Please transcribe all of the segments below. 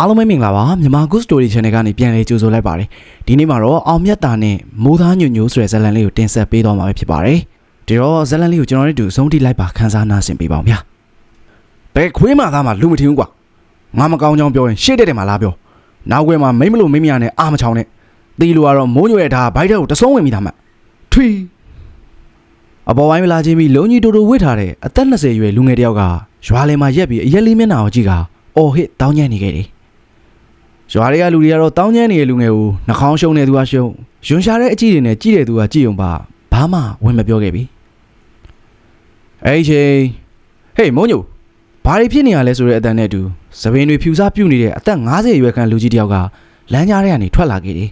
အားလုံးပဲမင်္ဂလာပါမြန်မာ Good Story Channel ကနေပြန်လည်ကြိုဆိုလိုက်ပါတယ်ဒီနေ့မှာတော့အောင်မြတ်တာနဲ့မိုးသားညွညိုဆိုတဲ့ဇာတ်လမ်းလေးကိုတင်ဆက်ပေးတော့မှာပဲဖြစ်ပါတယ်ဒီတော့ဇာတ်လမ်းလေးကိုကျွန်တော်တို့အတူအဆုံးထိလိုက်ပါခန်းစားနားဆင်ပေးပါဦးဗျာဘယ်ခွေးမှသားမှလူမထင်ဘူးကွာငါမကောင်းကြောင်းပြောရင်ရှေ့တက်တယ်မှာလားပြောနောက်ွယ်မှာမိမ့်မလို့မိမရနဲ့အာမချောင်းနဲ့တီလိုကတော့မိုးညွရဲ့ဓာဘိုက်တဲ့ကိုတဆုံးဝင်မိတာမှထွီအပေါ်ဝိုင်းမလာချင်းပြီးလုံကြီးတူတူဝစ်ထားတဲ့အသက်20ရွယ်လူငယ်တစ်ယောက်ကရွာလယ်မှာရက်ပြီးအရက်လေးမျက်နှာကိုကြည့်ကအော်ဟစ်တောင်းညံ့နေခဲ့တယ် ရွာတွေကလူတွေကတော့တောင်းကျမ်းနေတဲ့လူငယ်ကိုနှာခေါင်းရှုံနေသူကရှုံယွန်ရှာတဲ့အကြည့်တွေနဲ့ကြည့်တဲ့သူကကြည့်ုံပါဘာမှဝင်မပြောခဲ့ပြီအဲ့ဒီချိန်ဟေးမုံညိုဘာတွေဖြစ်နေရလဲဆိုတဲ့အတန်နဲ့အတူသပင်တွေဖြူစားပြုတ်နေတဲ့အသက်50ရွယ်ခန့်လူကြီးတယောက်ကလမ်းကြားထဲကနေထွက်လာခဲ့တယ်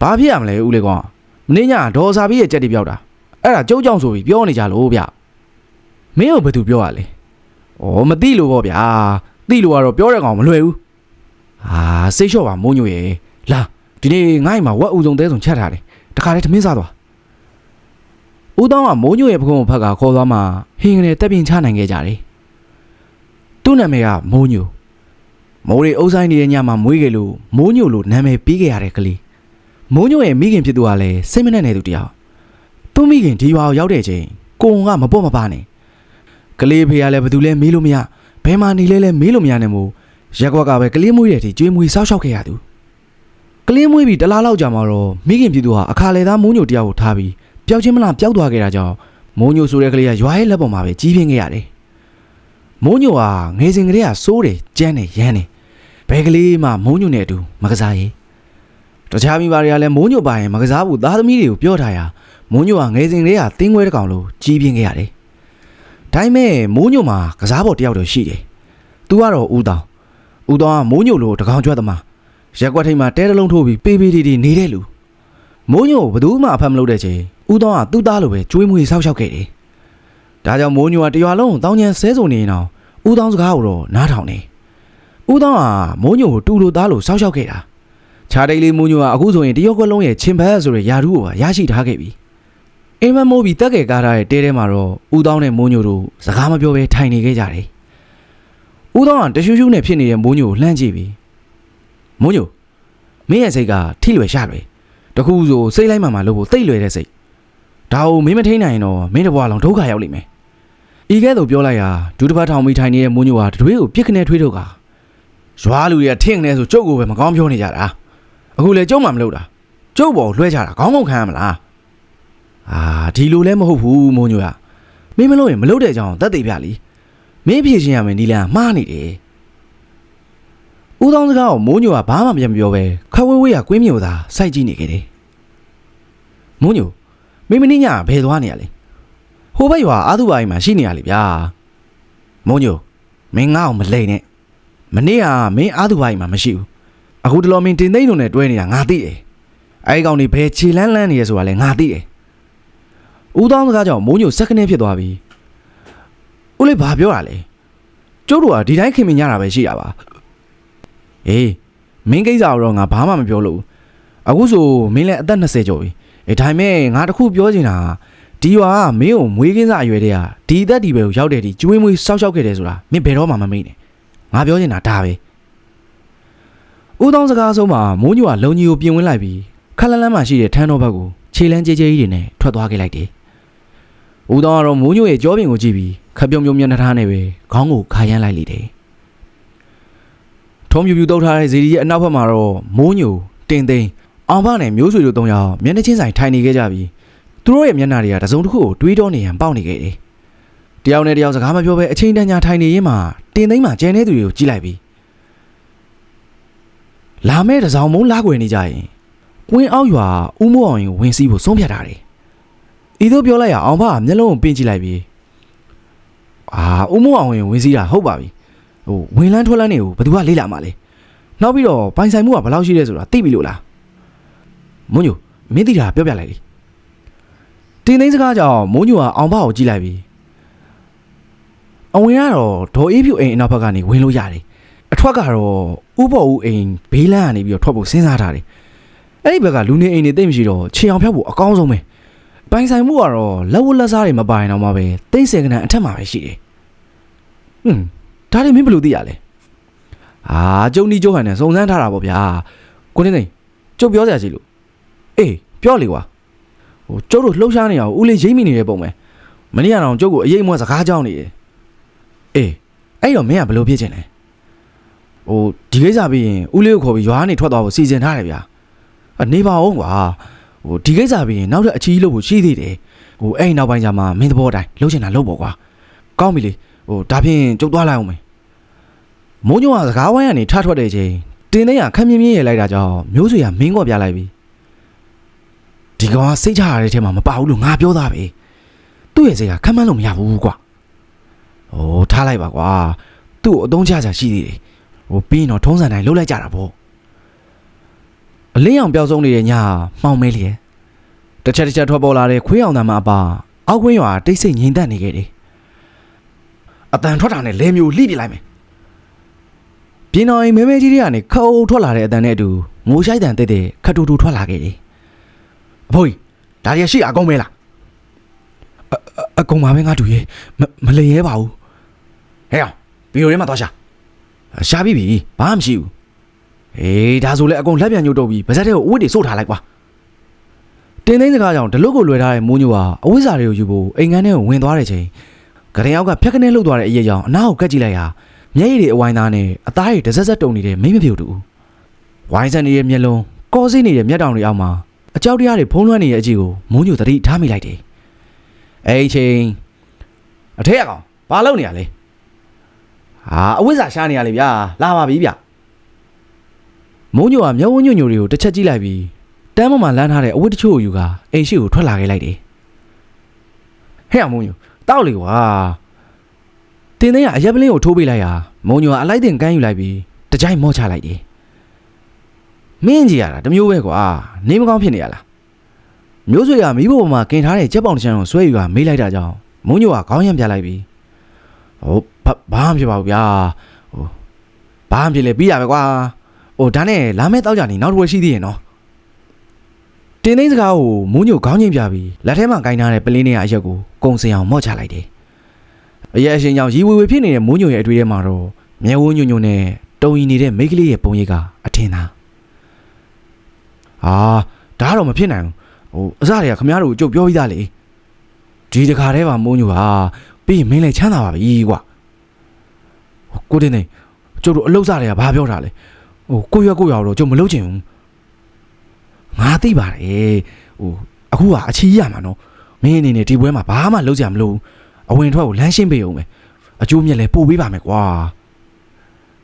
ဘာဖြစ်ရမလဲဦးလေးကောင်မင်းညဒေါ်စာပြီးရဲ့ကြက်တွေပြောက်တာအဲ့ဒါကျုပ်ကြောင့်ဆိုပြီးပြောနေကြလို့ဗျမင်းတို့ဘာသူပြောရလဲဩမသိလို့ပေါ့ဗျာသိလို့ကတော့ပြောတဲ့ကောင်မလွယ်ဘူး အာစိတ်လျှော့ပါမိုးညိုရဲ့လာဒီနေ့ငါ့အိမ်မှာဝက်ဥဆုံးသေးဆုံးချက်ထားတယ်တခါတည်းသမင်းစားသွားဦးတောင်းကမိုးညိုရဲ့ပကုံးကိုဖက်ကခေါ်သွားမှဟင်းကနေတက်ပြင်းချနိုင်ခဲ့ကြတယ်သူ့နာမည်ကမိုးညိုမိုးရီအုပ်ဆိုင်နေတဲ့ညမှာမွေးခဲ့လို့မိုးညိုလို့နာမည်ပေးခဲ့ရတဲ့ကလေးမိုးညိုရဲ့မိခင်ဖြစ်သူကလည်းစိတ်မနှက်နေသူတယောက်သူ့မိခင်ဒီရွာကိုရောက်တဲ့ချိန်ကိုုံကမပေါ့မပါနဲ့ကလေးဖေကလည်းဘယ်သူလဲမေးလို့မရဘယ်မှာနေလဲလဲမေးလို့မရနဲ့မို့ ရက်ကွက်ကပဲကလေးမွေးတဲ့အထိကျွေးမွေးဆောက်ရှောက်ခဲ့ရသူကလေးမွေးပြီးတလားလောက်ကြာမှတော့မိခင်ပြည်သူဟာအခါလေသားမိုးညိုတယောက်ကိုထားပြီးပျောက်ချင်းမလားပျောက်သွားခဲ့တာကြောင့်မိုးညိုဆိုတဲ့ကလေးကရွာရဲ့လက်ပေါ်မှာပဲကြီးပြင်းခဲ့ရတယ်မိုးညိုဟာငယ်စဉ်ကလေးကစိုးတယ်ကြမ်းတယ်ရမ်းတယ်ဘယ်ကလေးမှမိုးညိုနဲ့အတူမကစားရေးတခြားမိဘတွေကလည်းမိုးညိုပါရင်မကစားဘူးသားသမီးတွေကိုပြောထားရမိုးညိုဟာငယ်စဉ်ကလေးကတင်းခွဲတစ်ကောင်လိုကြီးပြင်းခဲ့ရတယ်ဒါပေမဲ့မိုးညိုမှာကစားပေါ်တယောက်တော့ရှိတယ်သူကတော့ဦးတောင် ဦးတော်ကမိုးညိုလိုတကောင်ကျွတ်သမားရက်ကွက်ထိပ်မှာတဲတလုံးထိုးပြီးပေးပေးတီတီနေတဲ့လူမိုးညိုဘယ်သူမှအဖတ်မလုပ်တဲ့ချိန်ဦးတော်ကသူ့သားလိုပဲကျွေးမွေးဆောက်ရှောက်ခဲ့တယ်။ဒါကြောင့်မိုးညိုကတရွာလုံးကိုတောင်းကျန်ဆဲဆိုနေရင်တော့ဦးတော်စကားကိုတော့နားထောင်နေ။ဦးတော်ကမိုးညိုကိုတူလိုသားလိုဆောက်ရှောက်ခဲ့တာ။ခြားတိတ်လေးမိုးညိုကအခုဆိုရင်တရော့ကွက်လုံးရဲ့ချင်းဘတ်ဆိုတဲ့ယာရုကိုပါရရှိထားခဲ့ပြီ။အိမ်မက်မိုးပြီးတက်ခဲ့ကားထားတဲ့တဲထဲမှာတော့ဦးတော်နဲ့မိုးညိုတို့စကားမပြောဘဲထိုင်နေခဲ့ကြတယ်။ ဦးသောကတရှူးရှူးနဲ့ဖြစ်နေတဲ့မိုးညိုကိုလှမ်းကြည့်ပြီးမိုးညိုမင်းရဲ့စိတ်ကထိလွယ်ရှလွယ်တခုဆိုစိတ်လိုက်မှမှလို့ဖို့တိတ်လွယ်တဲ့စိတ်ဒါကိုမင်းမထိန်နိုင်ရင်တော့မင်းတစ်ဘွားလုံးဒုက္ခရောက်လိမ့်မယ်ဤကဲ့သို့ပြောလိုက်ရာဒူးတစ်ပတ်ထောင်မိထိုင်နေတဲ့မိုးညိုဟာတတွေးကိုပြစ်ခနဲ့ထွေးထုတ်ကရွာလူတွေကထင့်နေဆိုကျုပ်ကိုပဲမကောင်းပြောနေကြတာအခုလေကျုပ်မှမလုပ်တာကျုပ်ပေါ်လွှဲချတာခေါင်းငုံခံရမလားအာဒီလိုလည်းမဟုတ်ဘူးမိုးညိုကမင်းမလုပ်ရင်မလုပ်တဲ့အကြောင်းသက်သေပြလी မင်းဖြည့်ရှင်ရမယ်နီလန်မှားနေတယ်ဦးသောင်းစကားကိုမိုးညိုကဘာမှမပြန်မပြောပဲခဝဲဝဲကကွင်းမြို့သာစိုက်ကြည့်နေခဲ့တယ်မိုးညိုမင်းမင်းညဘယ်သွားနေရလဲဟိုဘက်ရွာအာသူဘာအိမ်မှာရှိနေရလေဗျာမိုးညိုမင်းငါ့အောင်မလိမ့်နဲ့မနေ့ကမင်းအာသူဘာအိမ်မှာမရှိဘူးအခုတလောမင်းတင်သိန်းလုံးနဲ့တွဲနေတာငါသိတယ်အဲဒီကောင်တွေဘယ်ခြေလန်းလန်းနေရဆိုတာလဲငါသိတယ်ဦးသောင်းစကားကြောင့်မိုးညိုစက္ကနဲ့ဖြစ်သွားပြီ ဦးလေးဘာပြောတာလဲကျုပ်တို့ကဒီတိုင်းခင်မင်ညတာပဲရှိတာပါအေးမင်းကိစ္စတော့ငါဘာမှမပြောလို့အခုဆိုမင်းလည်းအသက်20ကျော်ပြီအဲဒါပေမဲ့ငါတခုပြောချင်တာကဒီရွာကမင်းကိုမွေးကင်းစားအရွယ်တည်းကဒီအသက်ဒီပဲကိုရောက်တဲ့ဒီကျွေးမွေးစောက်ရှောက်ခဲ့တယ်ဆိုတာမင်းဘယ်တော့မှမမေ့နဲ့ငါပြောချင်တာဒါပဲဦးတောင်းစကားဆုံးမှာမိုးညိုကလုံကြီးကိုပြင်ဝင်လိုက်ပြီးခက်လန်းလန်းမှရှိတဲ့ထန်းတော်ဘက်ကိုခြေလန်းကြဲကြဲကြီးတွေနဲ့ထွက်သွားခဲ့လိုက်တယ် ဦးတောင်းကတော့မိုးညိုရဲ့ကြောပြင်ကိုကြည့်ပြီးခပ်ပြုံးပြုံးမျက်နှာထားနဲ့ပဲခေါင်းကိုခါရမ်းလိုက်လေတယ်။ထုံးပြူပြူတုတ်ထားတဲ့ဇီဒီရဲ့အနောက်ဘက်မှာတော့မိုးညိုတင်သိန်းအောင်ဖနဲ့မျိုးဆွေတို့သုံးယောက်မျက်နှာချင်းဆိုင်ထိုင်နေခဲ့ကြပြီးသူတို့ရဲ့မျက်နှာတွေကတစုံတစ်ခုကိုတွေးတောနေရန်ပေါက်နေခဲ့တယ်။တယောက်နဲ့တယောက်စကားမပြောဘဲအချိန်တန်ကြာထိုင်နေရင်းမှာတင်သိန်းမှာကျန်တဲ့သူတွေကိုကြည့်လိုက်ပြီးလာမဲ့တစောင်းမုံလာခွေနေကြရင်ကွင်းအောက်ရွာဦးမိုးအောင်ရင်ဝင်စီးဖို့ဆုံးဖြတ်ထားတယ်။ ဤသို့ပြောလိုက်ရအောင်ဖကမျက်လုံးကိုပင့်ကြည့်လိုက်ပြီးအာဦးမိုးအောင်ဝင်ဝင်စည်းတာဟုတ်ပါပြီဟိုဝင်လန်းထွက်လန်းနေကိုဘယ်သူကလေးလာမှာလဲနောက်ပြီးတော့ပိုင်ဆိုင်မှုကဘယ်လောက်ရှိလဲဆိုတာသိပြီလို့လားမွန်းညိုမင်းသိတာပြောပြလိုက်လေတင်းသိန်းစကားကြောင့်မွန်းညိုကအောင်ဖကိုကြည့်လိုက်ပြီအဝင်ကတော့ဒေါ်အေးဖြူအိမ်အနောက်ဘက်ကနေဝင်လို့ရတယ်အထွက်ကတော့ဥပေါ်ဦးအိမ်ဘေးလန်းကနေပြီးတော့ထွက်ဖို့စဉ်းစားထားတယ်အဲ့ဒီဘက်ကလူနေအိမ်တွေတိတ်မရှိတော့ခြေအောင်ဖြောက်ဖို့အကောင်းဆုံးပဲ ပိုင်ဆိုင်မှုကတော့လက်ဝတ်လက်စားတွေမပိုင်တော့မှပဲတိတ်ဆယ်ကနန်အထက်မှာပဲရှိတယ်ဟွန်းဒါတွေမင်းဘယ်လိုသိရလဲအာကျုံဒီကျုံဟန်နဲ့စုံစမ်းထားတာပေါ့ဗျာကိုနေသိန်းကျုပ်ပြောစရာရှိလို့အေးပြောလေကွာဟိုကျုပ်တို့လှုပ်ရှားနေအောင်ဦးလေးရိမ့်မိနေတဲ့ပုံပဲမနေ့ကတော့ကျုပ်ကိုအရေးမွေးစကားကြောင်းနေတယ်အေးအဲ့တော့မင်းကဘယ်လိုဖြစ်ချင်လဲဟိုဒီကိစ္စပြီးရင်ဦးလေးကိုခေါ်ပြီးရွာကနေထွက်သွားဖို့စီစဉ်ထားတယ်ဗျာအနေပါအောင်ကွာ ဟိုဒီကိစ္စပြီးရင်နောက်ထပ်အချီးလို့ဖို့ရှိသေးတယ်ဟိုအဲ့ဒီနောက်ပိုင်းကျမှမင်းသဘောတိုင်းလှုပ်ချင်တာလှုပ်ပေါ့ကွာကောင်းပြီလေဟိုဒါဖြင့်ကျုပ်သွားလိုက်အောင်မယ်မိုးညိုကစကားဝိုင်းကနေထထွက်တဲ့ချိန်တင်းသိန်းကခက်မြင်းမြင်းရလိုက်တာကြောင့်မျိုးဆွေကမင်းကော့ပြလိုက်ပြီဒီကောင်ကစိတ်ချရတဲ့ထဲမှာမပါဘူးလို့ငါပြောသားပဲသူ့ရဲ့စိတ်ကခက်မှန်းလို့မရဘူးကွာဟိုထားလိုက်ပါကွာသူ့ကိုအသုံးချချာရှိသေးတယ်ဟိုပြီးရင်တော့ထုံးစံတိုင်းလှုပ်လိုက်ကြတာပေါ့ အလင်းအောင်ပျောက်ဆုံးနေတဲ့ညမှောင်မဲလျက်တစ်ချက်တစ်ချက်ထွက်ပေါ်လာတဲ့ခွေးအောင်တမ်းမအပါအောက်ခွင်းရွာတိတ်ဆိတ်ငြိမ်သက်နေခဲ့တယ်အတန်ထွက်တာနဲ့လဲမျိုးလှိပြလိုက်မယ်ပြင်းတော်အိမ်မဲမဲကြီးတွေကနေခအုပ်ထွက်လာတဲ့အတန်နဲ့အတူငိုရှိုက်တန်တက်တဲ့ခတ်တူတူထွက်လာခဲ့တယ်။အဖိုးကြီးဒါရီရှိအကုန်မဲလားအအအကုန်ပါပဲငါတူရေမမလင်ရဲပါဘူး။ဟဲ့အောင်ဘီရိုရဲမှာသွားရှာ။ရှာပြီးပြီဘာမှမရှိဘူး။ အေးဒါဆိုလဲအကုန်လက်ပြန်ညှို့တော့ပြီးဗဇက်တဲ့ကိုအဝတ်တွေစို့ထားလိုက်ကွာ။တင်းသိန်းစကားကြောင့်ဒလုတ်ကိုလွယ်ထားတဲ့မိုးညိုဟာအဝိဇ္ဇာတွေကိုယူဖို့အိမ်ငန်းထဲကိုဝင်သွားတဲ့ချိန်ကရင်ယောက်ကဖြက်ကနေလှုပ်သွားတဲ့အရေးကြောင့်အနားကိုကတ်ကြည့်လိုက်ဟာမျက်ရည်တွေအဝိုင်းသားနဲ့အသားရည်တစ်စက်စက်တုံနေတဲ့မိမဖြူတူဝိုင်းဆန်နေတဲ့မျက်လုံးကောစိနေတဲ့မျက်တောင်တွေအောက်မှာအကြောက်တရားတွေဖုံးလွှမ်းနေတဲ့အကြည့်ကိုမုန်းညိုသတိထားမိလိုက်တယ်အဲ့ဒီချိန်အထက်ကောင်ဘာလုပ်နေရလဲဟာအဝိဇ္ဇာရှားနေရလေဗျာလာပါပြီဗျ မုန်းညိုကမျက်ဝန်းညိုညိုတွေကိုတစ်ချက်ကြည့်လိုက်ပြီးတန်းပေါ်မှာလမ်းထားတဲ့အဝတ်တချို့ကိုယူကအိမ်ရှိကိုထွက်လာခဲ့လိုက်တယ်ဟဲ့အောင်မုန်းညိုတောက်လေကွာတင်းသိန်းကအရက်ပလင်းကိုထိုးပေးလိုက်ဟာမုံညိုကအလိုက်တင်ကမ်းယူလိုက်ပြီးတကြိုက်မော့ချလိုက်တယ်။မင်းကြီးရတာတမျိုးပဲကွာနေမကောင်းဖြစ်နေရလား။မျိုးဆွေကမိဘပေါ်မှာကင်ထားတဲ့ကြက်ပေါင်တစ်ချမ်းကိုဆွဲယူကမေးလိုက်တာကြောင့်မုံညိုကခေါင်းရံပြလိုက်ပြီးဟိုဘာဘာမှမဖြစ်ပါဘူးဗျာ။ဟိုဘာမှမဖြစ်လေပြီးရပဲကွာ။ ဟိုဒါနဲ့လာမယ့်တောက်ကြနေနောက်တစ်ဝက်ရှိသေးရဲ့နော်။တင်းသိန်းစကားကိုမုံညိုခေါင်းချင်းပြပြီးလက်ထဲမှာကင်ထားတဲ့ပလင်းနဲ့အရက်ကိုကုံစင်အောင်မော့ချလိုက်တယ်အရက်အရှင်ကြောင့်ရီဝေဝေဖြစ်နေတဲ့မိုးညိုရဲ့အတွေ့ထဲမှာတော့မြဲဝန်းညိုညိုနဲ့တုံရီနေတဲ့မိန်းကလေးရဲ့ပုံရိပ်ကအထင်သာအာဒါကတော့မဖြစ်နိုင်ဘူးဟိုအစတွေကခမရတို့ကိုကြုတ်ပြောပြီးသားလေဒီတခါတည်းပါမိုးညိုဟာပြီးရင်မင်းလည်းချမ်းသာပါပြီကွာဟိုကိုတင်နေကျုပ်တို့အလုတ်စားတွေကဘာပြောတာလဲ ဟိုကိုရွက်ကိုရွာတော့ကျုပ်မလုပ်ချင်ဘူးငါသိပါတယ်ဟိုအခုကအချီးရမှာနော်မင်းအနေနဲ့ဒီပွဲမှာဘာမှလုပ်ကြမလို့အဝင်ထွက်ကိုလမ်းရှင်းပေးအောင်မယ်အကျိုးမြက်လည်းပို့ပေးပါမယ်ကွာ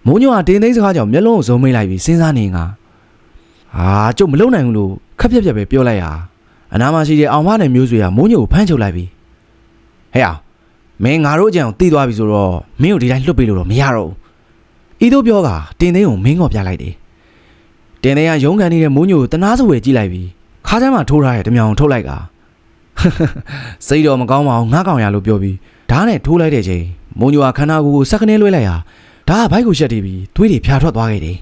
မိုးညိုကတင်းသိန်းစကားကြောင့်မျက်လုံးကိုစုံမိတ်လိုက်ပြီးစဉ်းစားနေငါဟာကျုပ်မလုံနိုင်ဘူးလို့ခက်ပြက်ပြက်ပဲပြောလိုက်ရအနာမရှိတဲ့အောင်မနဲ့မျိုးဆွေကမိုးညိုကိုဖမ်းချုပ်လိုက်ပြီးဟဲ့အောင်မင်းငါတို့အကြံကိုတီးသွားပြီဆိုတော့မင်းကိုဒီတိုင်းလွတ်ပေးလို့တော့မရတော့ဘူး ဤတို့ပြောကတင်းသိန်းကိုမင်းကောပြလိုက်တယ်တင်းသိန်းကရုံးကန်နေတဲ့မိုးညိုကိုတနာစဝယ်ကြည့်လိုက်ပြီးခါးချမ်းမှာထိုးထားတဲ့ဓမြောင်ထုတ်လိုက်ကစိတ်တော့မကောင်းပါဘူးငါကောင်ရလို့ပြောပြီးဓာတ်နဲ့ထိုးလိုက်တဲ့ချိန်မုံညိုကခန္ဓာကိုယ်ကိုစက်ကနေလွှဲလိုက်ဟာဓာတ်ကဘိုက်ကိုရှက်တီးပြီးသွေးတွေဖြာထွက်သွားခဲ့တယ်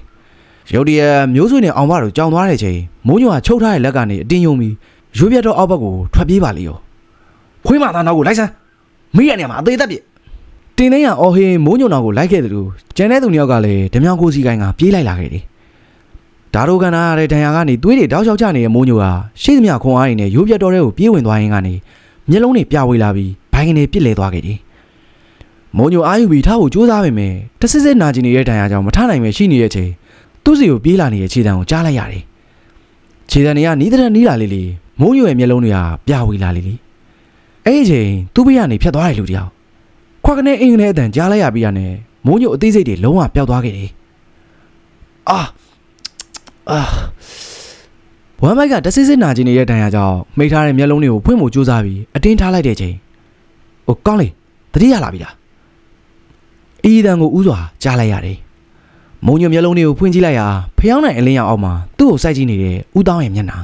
ရုတ်တရက်မျိုးဆွေနဲ့အောင်မတို့ကြောင်သွားတဲ့ချိန်မုံညိုကချုပ်ထားတဲ့လက်ကနေအတင်းယုံပြီးရွေးပြတ်တော့အောက်ဘက်ကိုထွက်ပြေးပါလေရောခွေးမသားနောက်ကိုလိုက်စမ်းမိရနေမှာအသေးသက်ပြ တင်းသိန်းကအော်ဟင်းမိုးညိုနောက်ကိုလိုက်ခဲ့တယ်လို့ကျန်တဲ့သူနှစ်ယောက်ကလည်းဓမြောင်ကိုစီကိုင်းကပြေးလိုက်လာခဲ့တယ်ဒါတို့ကနာရတဲ့ဒဏ်ရာကနေသွေးတွေတောက်ချောက်ချနေတဲ့မိုးညိုကရှေ့သမျှခွန်အားရည်နဲ့ရိုးပြတ်တော်တဲ့ကိုပြေးဝင်သွားရင်ကနေမျက်လုံးတွေပြဝေးလာပြီးဘိုင်းကနေပြစ်လဲသွားခဲ့တယ်။မုံညိုအာယူပြီးထားဖို့ကြိုးစားပေမဲ့တဆစ်စစ်နာကျင်နေတဲ့ဒဏ်ရာကြောင့်မထနိုင်ပဲရှိနေတဲ့အချိန်သူ့စီကိုပြေးလာနေတဲ့ခြေတံကိုကြားလိုက်ရတယ်။ခြေတံတွေကနီးတဲ့နီးလာလေးလေးမုံညိုရဲ့မျက်လုံးတွေကပြဝေးလာလေးလေး။အဲ့ဒီအချိန်သူ့ဘေးကနေဖြတ်သွားတဲ့လူတစ်ယောက် ခွက်ကနေအင်္ဂနဲ့အတန်ကြားလိုက်ရပြီးရတယ်မုံညိုအသေးစိတ်တွေလုံးဝပျောက်သွားခဲ့တယ်။အာအာဝမ်ဘိုက်ကတဆစ်စစ်နာကျင်နေတဲ့ဒဏ်ရာကြောင့်မိထားတဲ့မျက်လုံးတွေကိုဖွင့်ဖို့ကြိုးစားပြီးအတင်းထားလိုက်တဲ့ချိန်ဟိုကောင်းလေတတိရလာပြီလားအီးတန်ကိုဥစွာကြားလိုက်ရတယ်မုံညိုမျက်လုံးတွေကိုဖွင့်ကြည့်လိုက်ရာဖျောင်းနိုင်အလင်းရောက်အောက်မှာသူ့ကိုစိုက်ကြည့်နေတဲ့ဦးတောင်းရဲ့မျက်နှာ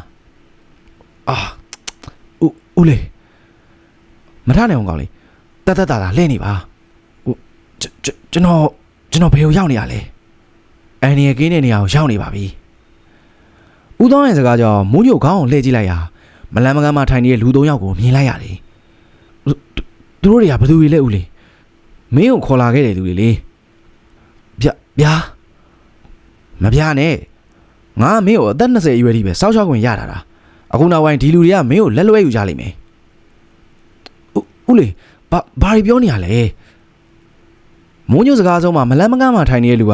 အာဦးဦးလေမထနိုင်အောင်ကောင်းလေ တတ်တတ်တာတာလဲနေပါဟိုကျွန်တော်ကျွန်တော်ဘယ်ကိုရောက်နေရလဲအန်နီရဲ့ကင်းတဲ့နေရာကိုရောက်နေပါပြီဦးသောင်းရဲ့စကားကြောင့်မိုးညိုခေါင်းကိုလှည့်ကြည့်လိုက်ရာမလန်းမကန်းမှထိုင်နေတဲ့လူသုံးယောက်ကိုမြင်လိုက်ရတယ်။သူတို့တွေကဘယ်သူတွေလဲဦးလေး။မင်းကိုခေါ်လာခဲ့တဲ့လူတွေလေ။ဗျဗျာမပြနဲ့ငါမင်းကိုအသက်20အရွယ်ထိပဲစောက်ချောက်ခွင့်ရတာတာအခုနောက်ပိုင်းဒီလူတွေကမင်းကိုလက်လွဲယူကြလိမ့်မယ်ဦးဦးလေ ဘာဘာတွေပြောနေရလဲမိုးညိုစကားဆုံးမှာမလန်းမကားမှထိုင်နေတဲ့လူက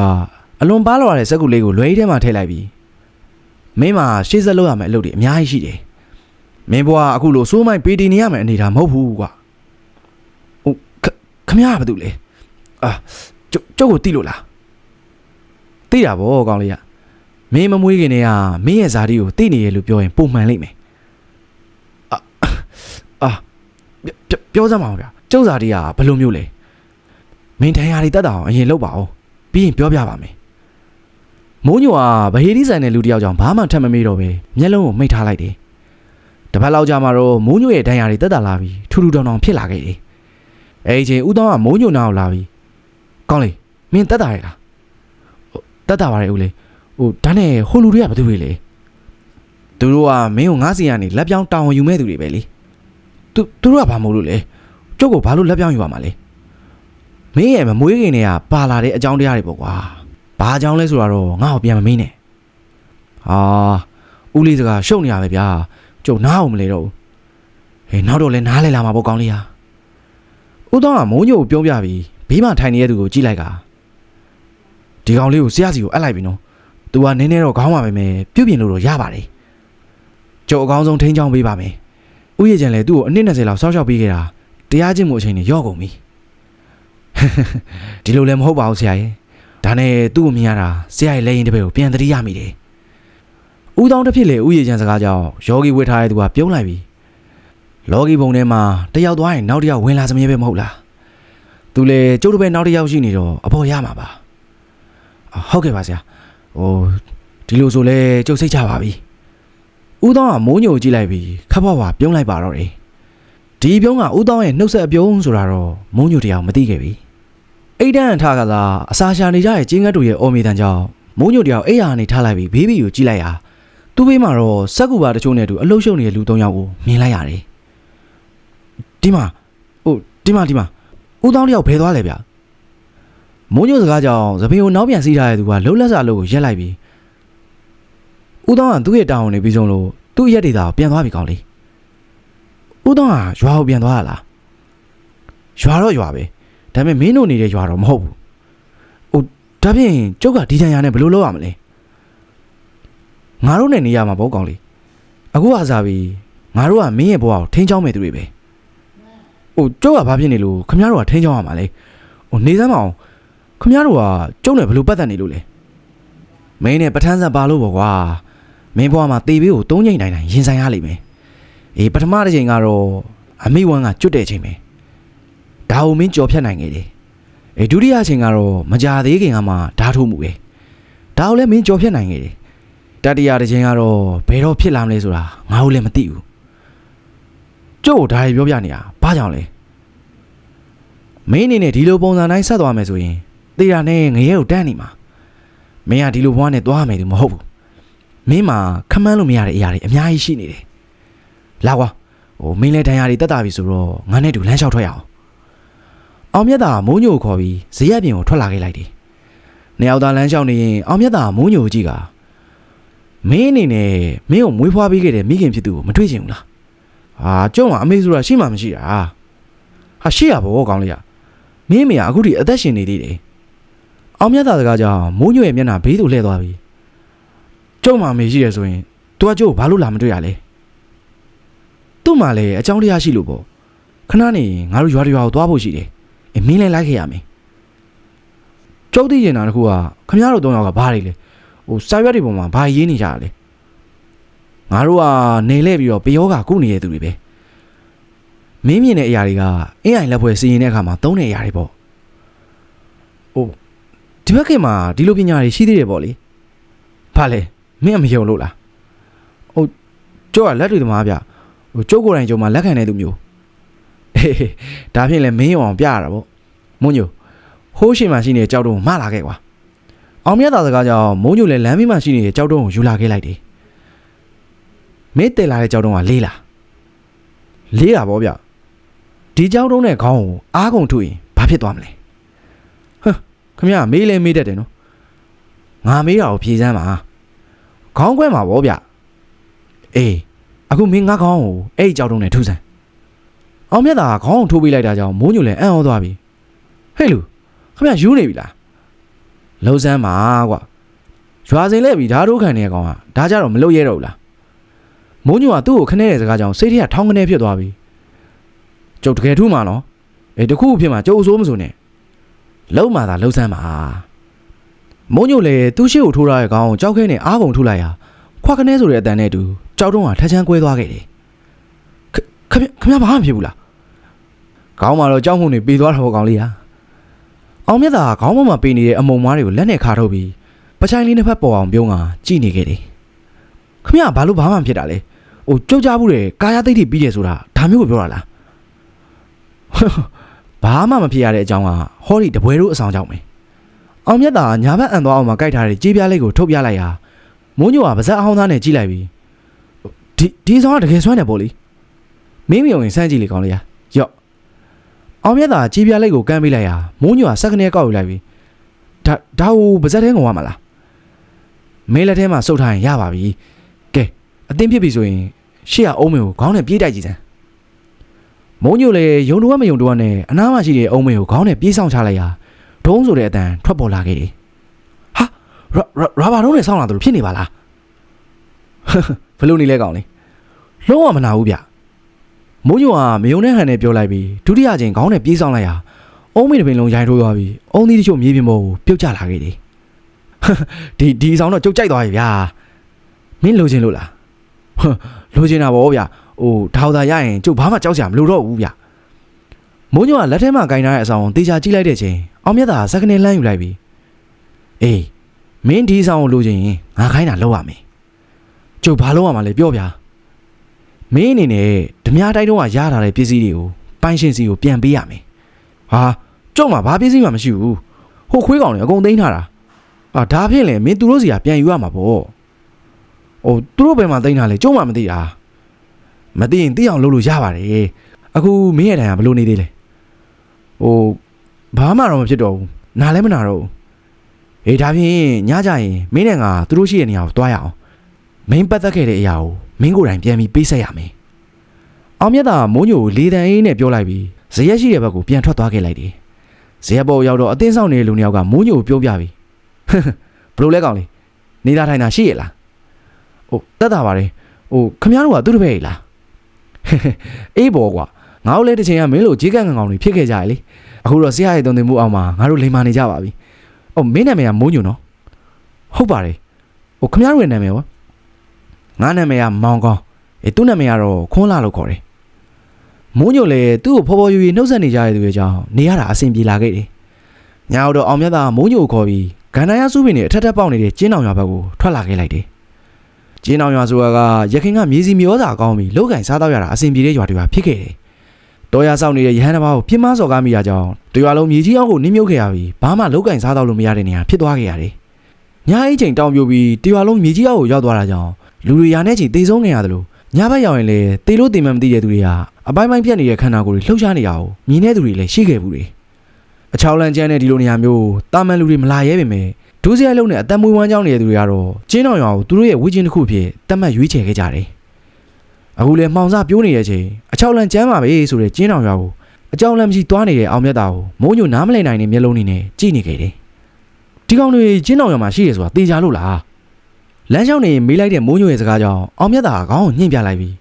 အလွန်ပါလာတဲ့စက်ကူလေးကိုလွယ်ရီထဲမှာထည့်လိုက်ပြီးမင်းမှာရှေ့ဆက်လို့ရမယ့်အလုပ်တွေအများကြီးရှိတယ်မင်းဘွားအခုလိုစိုးမိုက်ပေတီနေရမယ့်အနေထားမဟုတ်ဘူးကွာဟုတ်ခခမရဘာတူလဲအာကျုပ်ကျုပ်ကိုတိလို့လားတိတာဗောကောင်းလေးရမင်းမမွေးခင်တည်းကမင်းရဲ့ဇာတိကိုသိနေရလို့ပြောရင်ပုံမှန်လိမ့်မယ်အာအာပြောပြောစမ်းပါဦးဗျာ ကျုပ်ဇာတိကဘယ်လိုမျိုးလဲမင်းတန်ရာတွေတတ်တာအောင်အရင်လုပ်ပါဦးပြီးရင်ပြောပြပါမယ်မိုးညိုကဗဟေဒီဆိုင်တဲ့လူတစ်ယောက်ကြောင့်ဘာမှထပ်မမေးတော့ပဲမျက်လုံးကိုမိတ်ထားလိုက်တယ်တပတ်လောက်ကြာမှတော့မိုးညိုရဲ့တန်ရာတွေတက်တာလာပြီးထူထူတောင်တောင်ဖြစ်လာခဲ့တယ်အဲဒီအချိန်ဦးသောကမိုးညိုနာကိုလာပြီးကောင်းလေမင်းတက်တာရလားတက်တာပါလေဦးလေးဟိုဒါနဲ့ဟိုလူတွေကဘာသူတွေလဲသူတို့ကမင်းကိုငါးစီကနေလက်ပြောင်းတောင်းဝန်ယူမဲ့သူတွေပဲလေသူသူတို့ကဘာမို့လို့လဲ ကျုပ်ကိုဘာလို့လက်ပြောင်းယူရမှာလဲမင်းရဲ့မမွေးခင်တွေကပါလာတဲ့အကြောင်းတရားတွေပေါ့ကွာဘာအကြောင်းလဲဆိုတော့ငါ့ကိုပြန်မမေးနဲ့ဟာဦးလေးစကားရှုပ်နေရပဲဗျာကျုပ်နားအောင်မလဲတော့ဘူးဟေးနောက်တော့လဲနားလဲလာမှာပေါ့ကောင်းလေးဟာဦးတော့ကမိုးညို့ကိုပြောပြပြီးဘေးမှာထိုင်နေတဲ့သူကိုကြည့်လိုက်ကဒီကောင်လေးကိုဆရာစီကိုအပ်လိုက်ပြီနော်။ तू ကနည်းနည်းတော့ခေါင်းပါပဲမယ်ပြုတ်ပြင်လို့တော့ရပါတယ်။ကျုပ်အကောင်းဆုံးထိန်းချောင်းပေးပါမယ်။ဥယျာဉ်ကျန်လည်းသူ့ကိုအနည်း20လောက်စောက်ရှောက်ပေးခဲ့တာ တရားချင်းမှုအချိန်နဲ့ရော့ကုန်ပြီ။ဒီလိုလည်းမဟုတ်ပါဘူးဆရာရဲ့။ဒါနဲ့သူ့ကိုမြင်ရတာဆရာရဲ့လက်ရင်တစ်ဖက်ကိုပြန်သတိရမိတယ်။ဦးတောင်းတစ်ဖြစ်လေဥယျာဉ်ကျန်စကားကြောင့်ယောဂီဝတ်ထားတဲ့သူကပြုံးလိုက်ပြီ။လောကီဘုံထဲမှာတယောက်သွားရင်နောက်တစ်ယောက်ဝင်လာစမြဲပဲမဟုတ်လား။ तू လေကျုပ်တို့ပဲနောက်တစ်ယောက်ရှိနေတော့အဖို့ရမှာပါ။အော်ဟုတ်ကဲ့ပါဆရာ။ဟိုဒီလိုဆိုလဲကျုပ်စိတ်ချပါပြီ။ဦးသောင်းကမိုးညိုကြည့်လိုက်ပြီးခပ်ဖွားဖွားပြုံးလိုက်ပါတော့တယ်။ ဒီပြုံးကဦးသောင်းရဲ့နှုတ်ဆက်အပြုံးဆိုတာတော့မိုးညိုတရားမသိခဲ့ပြီ။အိတ်တန်းထကသာအစာရှာနေကြတဲ့ကျင်းကတ်တို့ရဲ့အော်မီတန်ကြောင့်မိုးညိုတရားအိတ်ဟာနေထားလိုက်ပြီးဘေးဘီကိုကြည့်လိုက်ရာသူ့ဘေးမှာတော့စက်ကူပါတချို့နဲ့အတူအလှုပ်ရှုပ်နေတဲ့လူ၃ယောက်ကိုမြင်လိုက်ရတယ်။ဒီမှာဟိုဒီမှာဒီမှာဦးသောင်းတယောက်ဘယ်သွားလဲဗျ။မိုးညိုစကားကြောင့်သပင်ကိုနောက်ပြန်စီးထားတဲ့သူကလှုပ်လက်စာလို့ကိုရက်လိုက်ပြီးဦးသောင်းကသူ့ရဲ့တာဝန်နေပြီးဆုံးလို့သူ့ရက်ဒေတာကိုပြန်သွားပြီကောင်းလေ ဦးသောင်းကရွာကိုပြန်သွားရလားရွာတော့ရွာပဲဒါပေမဲ့မင်းတို့နေတဲ့ရွာတော့မဟုတ်ဘူးဟိုဒါဖြင့်ကျုပ်ကဒီတန်ရာနဲ့ဘယ်လိုလုပ်ရမလဲငါတို့နဲ့နေရမှာပေါ့ကောင်းလေအခုဟာစားပြီးငါတို့ကမင်းရဲ့ဘဝကိုထိန်းချောင်းမဲ့သူတွေပဲဟိုကျုပ်ကဘာဖြစ်နေလို့ခမရတို့ကထိန်းချောင်းရမှာလဲဟိုနေစမ်းမအောင်ခမရတို့ကကျုပ်နဲ့ဘယ်လိုပတ်သက်နေလို့လဲမင်းနဲ့ပထန်းဆက်ပါလို့ပေါ့ကွာမင်းဘွားမှာတေဘေးကိုသုံးချိန်တိုင်းတိုင်းရင်ဆိုင်ရလိမ့်မယ်။ အေးပထမတစ်ချိန်ကတော့အမိဝမ်းကကျွတ်တဲ့ချိန်ပဲ။ဒါကိုမင်းကြော်ဖြတ်နိုင်ခဲ့တယ်။အေးဒုတိယချိန်ကတော့မကြသေးခင်ကမှဓာတ်ထုတ်မှုပဲ။ဒါကိုလည်းမင်းကြော်ဖြတ်နိုင်ခဲ့တယ်။တတိယတစ်ချိန်ကတော့ဘယ်တော့ဖြစ်လာမလဲဆိုတာငါတို့လည်းမသိဘူး။ကျို့ဒါတွေပြောပြနေတာဘာကြောင့်လဲ။မင်းအနေနဲ့ဒီလိုပုံစံတိုင်းဆက်သွားမယ်ဆိုရင်တေတာနဲ့ငရဲကိုတန်းနေမှာ။မင်းကဒီလိုဘွားနဲ့သွားမယ်သူမဟုတ်ဘူး။မင်းမှာခမန်းလို့မရတဲ့အရာတွေအများကြီးရှိနေတယ်။ လာကွာဟိုမင်းလဲတန်ရာတွေတက်တာပြီဆိုတော့ငါနဲ့တူလမ်းလျှောက်ထွက်ရအောင်။အောင်မြတ်တာမိုးညိုကိုခေါ်ပြီးဇေယျပြင်ကိုထွက်လာခဲ့လိုက်တယ်။နှစ်ယောက်သားလမ်းလျှောက်နေရင်အောင်မြတ်တာမိုးညိုကိုကြည့်ကမင်းအနေနဲ့မင်းကိုမွေးဖွားပေးခဲ့တဲ့မိခင်ဖြစ်သူကိုမတွေ့ချင်ဘူးလား။ဟာကျုံကအမေဆိုတာရှိမှမရှိတာ။ဟာရှိရဘောကောင်းလေးရ။မင်းအမေကအခုထိအသက်ရှင်နေသေးတယ်။အောင်မြတ်တာစကားကြောင့်မိုးညိုရဲ့မျက်နှာဘေးသို့လှည့်သွားပြီ။ကျုံမှမေရှိရဆိုရင် तू ကကျုပ်ကိုဘာလို့လာမတွေ့ရလဲ သူ့မှာလည်းအကြောင်းတရားရှိလို့ပေါ့ခဏနေငါတို့ရွာတွေရွာကိုသွားဖို့ရှိတယ်အမင်းလည်းလိုက်ခဲ့ရမယ်ကျုပ်သိရင်တာတခုကခမရတို့သုံးယောက်ကဘာတွေလဲဟိုစာရွက်တွေပေါ်မှာဘာရေးနေကြရလဲငါတို့ကနေလဲပြီးတော့ပယောကကုနေတဲ့သူတွေပဲမင်းမြင်တဲ့အရာတွေကအင်းအိုင်လက်ဖွဲ့စီရင်တဲ့အခါမှာသုံးတဲ့အရာတွေပေါ့ဟိုဒီဘက်ခင်မှာဒီလိုပညာတွေရှိသေးတယ်ပေါ့လေဘာလဲမင်းအမယုံလို့လားဟိုကျုပ်ကလက်တွေသမားဗျ ဟိုကျုပ်ကိုယ်တိုင်ကျုံမှာလက်ခံတဲ့သူမျိုးအေးဒါဖြင့်လည်းမင်းယုံအောင်ပြရတာပေါ့မုံညိုဟိုးရှိမှရှိနေတဲ့ကြောက်တုံးကိုမလာခဲ့ကွာအောင်မြတ်သားစကားကြောင့်မုံညိုလည်းလမ်းဘေးမှာရှိနေတဲ့ကြောက်တုံးကိုယူလာခဲ့လိုက်တယ်မင်းတက်လာတဲ့ကြောက်တုံးကလေးလားလေးတာပေါ့ဗျဒီကြောက်တုံးနဲ့ခေါင်းကိုအားကုန်ထုရင်ဘာဖြစ်သွားမလဲဟမ်ခမရမေးလဲမေးတတ်တယ်နော်ငါမေးတာကိုဖြေစမ်းပါခေါင်းခွဲမှာဗောဗျအေး အခုမင်းငါခေါင်းကိုအဲ့ဒီကြောက်တုံးနဲ့ထုစမ်းအောင်မြတ်သာကခေါင်းကိုထိုးပေးလိုက်တာကြောင့်မိုးညိုလည်းအံ့ဩသွားပြီဟဲ့လူခမရယူနေပြီလားလှုပ်စမ်းပါကွာရွာစင်လဲပြီဓာတ်ထိုးခံနေရကောင်ကဒါကြတော့မလုပ်ရဲတော့ဘူးလားမိုးညိုကသူ့ကိုခနဲ့တဲ့စကားကြောင့်စိတ်ထဲကထောင်းကနေဖြစ်သွားပြီကျုပ်တကယ်ထူးမှာနော်အေးတခုခုဖြစ်မှာကျုပ်အစိုးမစိုးနဲ့လုံးမာသာလှုပ်စမ်းပါမိုးညိုလည်းသူ့ရှိကိုထိုးထားတဲ့ကောင်ကိုကြောက်ခဲနဲ့အားကုန်ထုလိုက်ရ ခွာခနဲဆိုတဲ့အတန်နဲ့အတူကြောက်တုံးကထချမ်းကွဲသွားခဲ့တယ်ခခမခမဘာမှမဖြစ်ဘူးလားခေါင်းမှာတော့ကြောက်မှုနေပြေးသွားတာပေါ့ကောင်လေးဟာအောင်မြတ်သာကခေါင်းပေါ်မှာပေနေတဲ့အမုံမားတွေကိုလက်နဲ့ခါထုတ်ပြီးပချိုင်လေးနှစ်ဖက်ပေါ်အောင်ပြုံးကကြည့်နေခဲ့တယ်ခမဘာလို့ဘာမှမဖြစ်တာလဲဟိုကြောက်ကြဘူးတယ်ကာယသိတိပြီးတယ်ဆိုတာဒါမျိုးကိုပြောတာလားဘာမှမဖြစ်ရတဲ့အကြောင်းကဟောဒီတပွဲတို့အဆောင်ကြောင့်ပဲအောင်မြတ်သာညာဘက်အန်သွားအောင်မှာကြိုက်ထားတဲ့ကြေးပြားလေးကိုထုတ်ပြလိုက်ရာ မိုးညိုကပါဇက်အဟောင်းသားနဲ့ကြည့်လိုက်ပြီးဒီဒီဆောင်ကတကယ်ဆွမ်းတယ်ပေါ့လေမင်းမယုံရင်စမ်းကြည့်လေကောင်းလေးရရော့အောင်မြတ်သာကြေးပြားလေးကိုကမ်းပေးလိုက်ရာမိုးညိုကစက်ကနေကောက်ယူလိုက်ပြီးဒါဒါဟိုပါဇက်ထဲငုံရမှာလားမင်းလက်ထဲမှာစုပ်ထားရင်ရပါပြီကဲအတင်းဖြစ်ပြီဆိုရင်ရှေ့ကအုံးမင်းကိုခေါင်းနဲ့ပြေးတိုက်ကြည့်စမ်းမုံညိုလည်းယုံတော့မယုံတော့နဲ့အနားမှာရှိတဲ့အုံးမေကိုခေါင်းနဲ့ပြေးဆောင်ချလိုက်ရာဒုံးဆိုတဲ့အတန်ထွက်ပေါ်လာခဲ့တယ်။ဟာ ရာဘာတော့နဲ့ဆောင်းလာတယ်လို့ဖြစ်နေပါလား။ဘယ်လိုနေလဲကောင်လေး။လုံးဝမနာဘူးဗျ။မုံညိုကမယုံတဲ့ဟန်နဲ့ပြောလိုက်ပြီးဒုတိယကျင်ခေါင်းနဲ့ပြေးဆောင်လိုက်ရာအုံးမေတစ်ပင်လုံးရိုင်းထိုးသွားပြီးအုံးသီးတချို့မြေပြင်ပေါ်ကိုပြုတ်ကျလာခဲ့တယ်။ဒီဒီဆောင်တော့ကြုတ်ကြိုက်သွားပြီဗျာ။မင်းလိုချင်လို့လား။လိုချင်တာပေါ့ဗျာ။ဟိုထောက်သာရရင်ကျုပ်ဘာမှကြောက်စရာမလိုတော့ဘူးဗျမိုးညိုကလက်ထဲမှာကင်ထားတဲ့အဆောင်ကိုတေချာကြည့်လိုက်တဲ့ချိန်အောင်မြတ်သာစက္ကနေလှမ်းယူလိုက်ပြီအေး မင်းဒီဆောင်ကိုလိုချင်ရင်ငါခိုင်းတာလောက်ရမယ်ကျုပ်ဘာလုပ်ရမှာလဲပြောဗျာမင်းအနေနဲ့ဓမြတိုက်တုံးကရထားတဲ့ပစ္စည်းတွေကိုပိုင်ရှင်စီကိုပြန်ပေးရမယ်ဟာကျုပ်မှာဘာပစ္စည်းမှမရှိဘူးဟိုခွေးကောင်တွေအကုန်သိမ်းထားတာအာဒါဖြင့်လေမင်းသူတို့စီကပြန်ယူရမှာပေါ့ဟိုသူတို့ဘယ်မှာသိမ်းထားလဲကျုပ်မှမသိတာမသိရင်သိအောင်လုပ်လို့ရပါတယ်အခုမင်းရဲ့တိုင်ကဘယ်လိုနေသေးလဲဟိုဘာမှတော့မဖြစ်တော့ဘူးနားလည်းမနာတော့ဘူး အေးဒါဖြင့်ညကြရင်မင်းနဲ့ငါသူတို့ရှိတဲ့နေရာကိုတွားရအောင်မင်းပတ်သက်ခဲ့တဲ့အရာကိုမင်းကိုယ်တိုင်ပြန်ပြီးပေးဆက်ရမယ်အောင်မြတ်သာမိုးညိုကိုလေတန်အေးနဲ့ပြောလိုက်ပြီးဇရက်ရှိတဲ့ဘက်ကိုပြန်ထွက်သွားခဲ့လိုက်တယ်ဇရက်ပေါ်ရောက်တော့အတင်းဆောင်နေတဲ့လူနှစ်ယောက်ကမိုးညိုကိုပြောပြပြီးဘလို့လဲကောင်လေးနေတာထိုင်တာရှိရလားဟိုတက်တာပါတယ်ဟိုခမည်းတော်ကသူ့တပည့်ကြီးလားအေးပေါ်ကွာငါတို့လည်းတစ်ချိန်ကမင်းလိုကြေးကန့်ကန်ကောင်တွေဖြစ်ခဲ့ကြရလေအခုတော့ဆရာရဲ့တုံတင်မှုအောင်မှာငါတို့လိမ်မာနေကြပါပြီ။ အော်မင်းနာမည်ကမိုးညွန့်နော်။ဟုတ်ပါတယ်။ဟိုခမရရဲ့နာမည်ရောငါနာမည်ကမောင်ကောင်း။အေးသူ့နာမည်ကတော့ခွန်းလာလို့ခေါ်တယ်။မိုးညွန့်လည်းသူ့ကိုဖော်ဖော်ရွရွနှုတ်ဆက်နေကြတဲ့သူတွေကြောင့်နေရတာအဆင်ပြေလာခဲ့တယ်။ညာတော့အောင်မြတ်သားကမိုးညွန့်ကိုခေါ်ပြီးဂန္ဓာရစုပင်တွေအထက်ထက်ပေါက်နေတဲ့ကျင်းအောင်ရွာဘက်ကိုထွက်လာခဲ့လိုက်တယ်။ကျင်းအောင်ရွာဆိုတာကရခင်ကမြေစီမျောစာကောင်းပြီးလောက်ကင်စားတော့ရတာအဆင်ပြေတဲ့ရွာတွေပါဖြစ်ခဲ့တယ်။ တော်ရဆောက်နေတဲ့ရဟန်းတစ်ပါးကိုပြင်းမစော်ကားမိတာကြောင့်တရွာလုံးမြေကြီးအောက်ကိုနင်းမြုပ်ခဲ့ရပြီးဘာမှလောက်ကင်စားတော့လို့မရတဲ့နေရာဖြစ်သွားခဲ့ရတယ်။ညအိတ်ချိန်တောင်ပြိုပြီးတရွာလုံးမြေကြီးအောက်ကိုရောက်သွားတာကြောင့်လူတွေရာနဲ့ချီတေဆုံးနေရတယ်လို့ညဘက်ရောက်ရင်လေတေလို့တေမှန်မသိတဲ့သူတွေဟာအပိုင်းပိုင်းပြတ်နေတဲ့ခန္ဓာကိုယ်တွေလှုပ်ရှားနေရအောင်မြင်တဲ့သူတွေလည်းရှိခဲ့ဘူးတွေ။အချောင်းလန့်ကျန်းတဲ့ဒီလိုနေရာမျိုးတာမန်လူတွေမလာရဲပေမဲ့ဒုစရိုက်လုံးနဲ့အတံမွေးဝမ်းကြောင်းနေတဲ့သူတွေကတော့ကျင်းတော်ရွာကိုသူတို့ရဲ့ဝိကျင်းတစ်ခုဖြစ်တတ်မှတ်ရွေးချယ်ခဲ့ကြတယ်။အခုလေမှောင်စပြိုးနေတဲ့အချိန် အချောင်းလန့်ကျန်းပါပဲဆိုတဲ့ကျင်းတော်ရွာကိုအကြောင်းလန့်မရှိသွားနေတဲ့အောင်မြတ်တာကိုမိုးညိုနားမလည်နိုင်တဲ့မျက်လုံးတွေနဲ့ကြည့်နေခဲ့တယ်။ဒီကောင်တွေကျင်းတော်ရွာမှာရှိရဆိုတာသိကြလို့လား။လမ်းလျှောက်နေမေးလိုက်တဲ့မိုးညိုရဲ့စကားကြောင့်အောင်မြတ်တာကခေါင်းကိုညှင့်ပြလိုက်ပြီး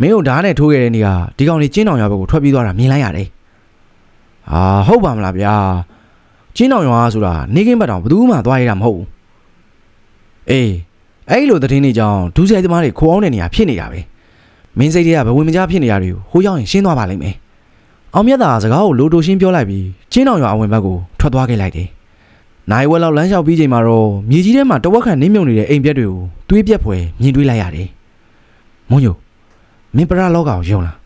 မင်းတို့ဓာတ်နဲ့ထိုးခဲ့တဲ့နေကဒီကောင်တွေကျင်းတော်ရွာဘက်ကိုထွက်ပြေးသွားတာမြင်လိုက်ရတယ်။ဟာဟုတ်ပါမလားဗျာ။ကျင်းတော်ရွာဆိုတာနေကင်းဘက်တောင်ဘယ်သူမှသွားရတာမဟုတ်ဘူး။အေးအဲ့လိုသတင်းတွေကြောင့်ဒူးဆိုင်သမားတွေခိုးအောင်တဲ့နေရာဖြစ်နေတာပဲ။ မင်းစိတ်တွေကဘဝင်မကြားဖြစ်နေရတွေကိုဟိုရောက်ရင်ရှင်းသွားပါလိမ့်မယ်။အောင်မြတ်သာစကားကိုလိုတိုရှင်းပြောလိုက်ပြီးကျင်းတော်ရွာအဝင်ဘက်ကိုထွက်သွားခဲ့လိုက်တယ်။နိုင်ဝက်လောက်လမ်းလျှောက်ပြီးချိန်မှာတော့မြေကြီးထဲမှာတဝက်ခန့်နင်းမြုပ်နေတဲ့အိမ်ပြက်တွေကိုတွေးပြက်ဖွယ်မြင်တွေ့လိုက်ရတယ်။မုံညိုမင်းပရလောကကိုယုံလား